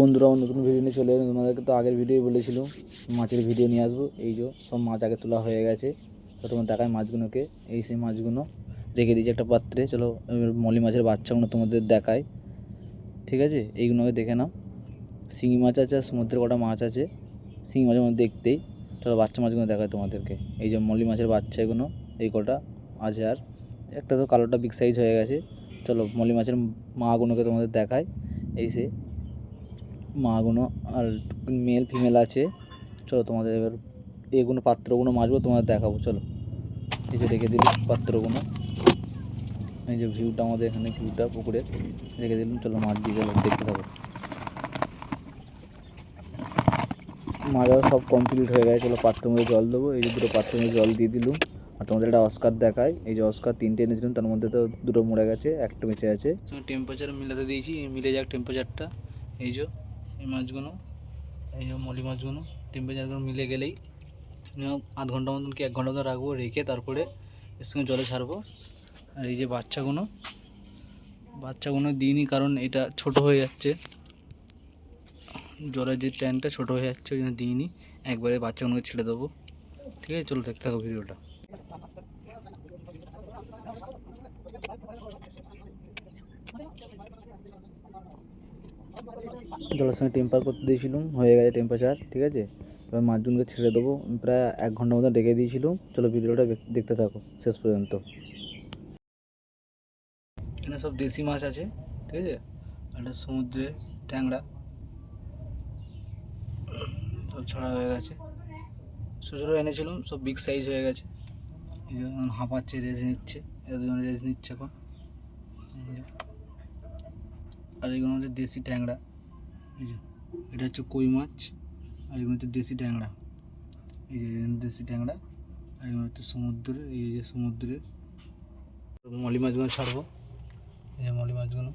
বন্ধুরা নতুন ভিডিও নিয়ে চলে এলাম তোমাদেরকে তো আগের ভিডিও বলেছিলাম মাছের ভিডিও নিয়ে আসব। এই যে সব মাছ আগে তোলা হয়ে গেছে। তো তোমার দেখায় মাছগুলোকে। এই সেই মাছগুলো রেখে দিয়েছি একটা পাত্রে। চলো মলি মাছের বাচ্চাগুলো তোমাদের দেখায় ঠিক আছে? এইগুলোকে দেখে নাও। শিঙি মাছ আছে, আর সমুদ্রের কটা মাছ আছে। শিঙি মাছের মধ্যে দেখতেই। চলো, বাচ্চা মাছগুলো দেখায় তোমাদেরকে। এই যে মলি মাছের বাচ্চা এগুলো, এই কটা আছে আর একটা তো কালোটা বিগ সাইজ হয়ে গেছে। চলো, মলি মাছের মাগুলোকে তোমাদের দেখায় এই সে মাগুলো আর মেল ফিমেল আছে। চলো তোমাদের এবার এগুলো পাত্রগুলো মাছগুলো তোমাদের দেখাবো, চলো। এই যে রেখে দিলাম পাত্রগুলো এই যে ভিউটা আমাদের এখানে ভিউটা পুকুরে রেখে দিলাম, চলো মাছ দিয়ে চলো দেখতে থাকো। মাছাও সব কমপ্লিট হয়ে গেছে, চলো পাত্রের মধ্যে জল দেবো। এই যে দুটো পাত্রের মধ্যে জল দিয়ে দিলুম। আর তোমাদের একটা অস্কার দেখায় এই যে অস্কার তিনটে এনেছিলাম, তার মধ্যে তো দুটো মরে গেছে, একটা বেঁচে আছে। টেম্পারেচার মিলাতে দিয়েছি, মিলে যাক টেম্পারেচারটা এই যে। এই মাছগুলো, এই মলি মাছগুলো টেম্পারেচারগুলো মিলে গেলেই আধ ঘণ্টা মতন কি এক ঘণ্টা মতন রাখব, রেখে তারপরে এর সঙ্গে জলে ছাড়বো। আর এই যে বাচ্চাগুলো বাচ্চাগুলো দিইনি কারণ এটা ছোট হয়ে যাচ্ছে। জলের যে ট্যাঙ্কটা ছোট হয়ে যাচ্ছে, ওই জন্য দিইনি। একবারে বাচ্চাগুলোকে ছেড়ে দেবো। ঠিক আছে, চলো দেখতে থাকো ভিডিওটা জলের সঙ্গে টেম্পার করতে দিয়েছিলাম, হয়ে গেছে টেম্পারেচার ঠিক আছে? এবার মাছগুলোকে ছেড়ে দেবো, প্রায় এক ঘণ্টা মতো ডেকে দিয়েছিলাম। চলো ভিডিওটা দেখতে থাকো, শেষ পর্যন্ত। এখানে সব দেশি মাছ আছে, ঠিক আছে? একটা সমুদ্রে ট্যাংরা, সব ছড়া হয়ে গেছে। ছোটো এনেছিলাম, সব বিগ সাইজ হয়ে গেছে। হাঁপাচ্ছে, রেজ নিচ্ছে, এরা দুজন রেজ নিচ্ছে এখন। আর এগুলো হচ্ছে দেশি ট্যাংরা। এই যে, এটা হচ্ছে কই মাছ, আর এগুলো হচ্ছে দেশি ট্যাংরা। এই যে, দেশি ট্যাংরা, আর এগুলো হচ্ছে সমুদ্রের, এই যে সমুদ্রের। মলি মাছগুলো ছাড়বো। এই যে মলি মাছগুলো।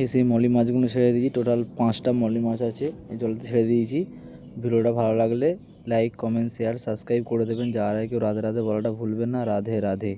এই সেই মলি মাছগুলো ছেড়ে দিয়েছি। টোটাল পাঁচটা মলি মাছ আছে, এই জলতে ছেড়ে দিয়েছি। ভিডিওটা ভালো লাগলে লাইক কমেন্ট শেয়ার সাবস্ক্রাইব করে দেবেন। যারা কেউ রাধে রাধে বলাটা ভুলবেন না, রাধে রাধে।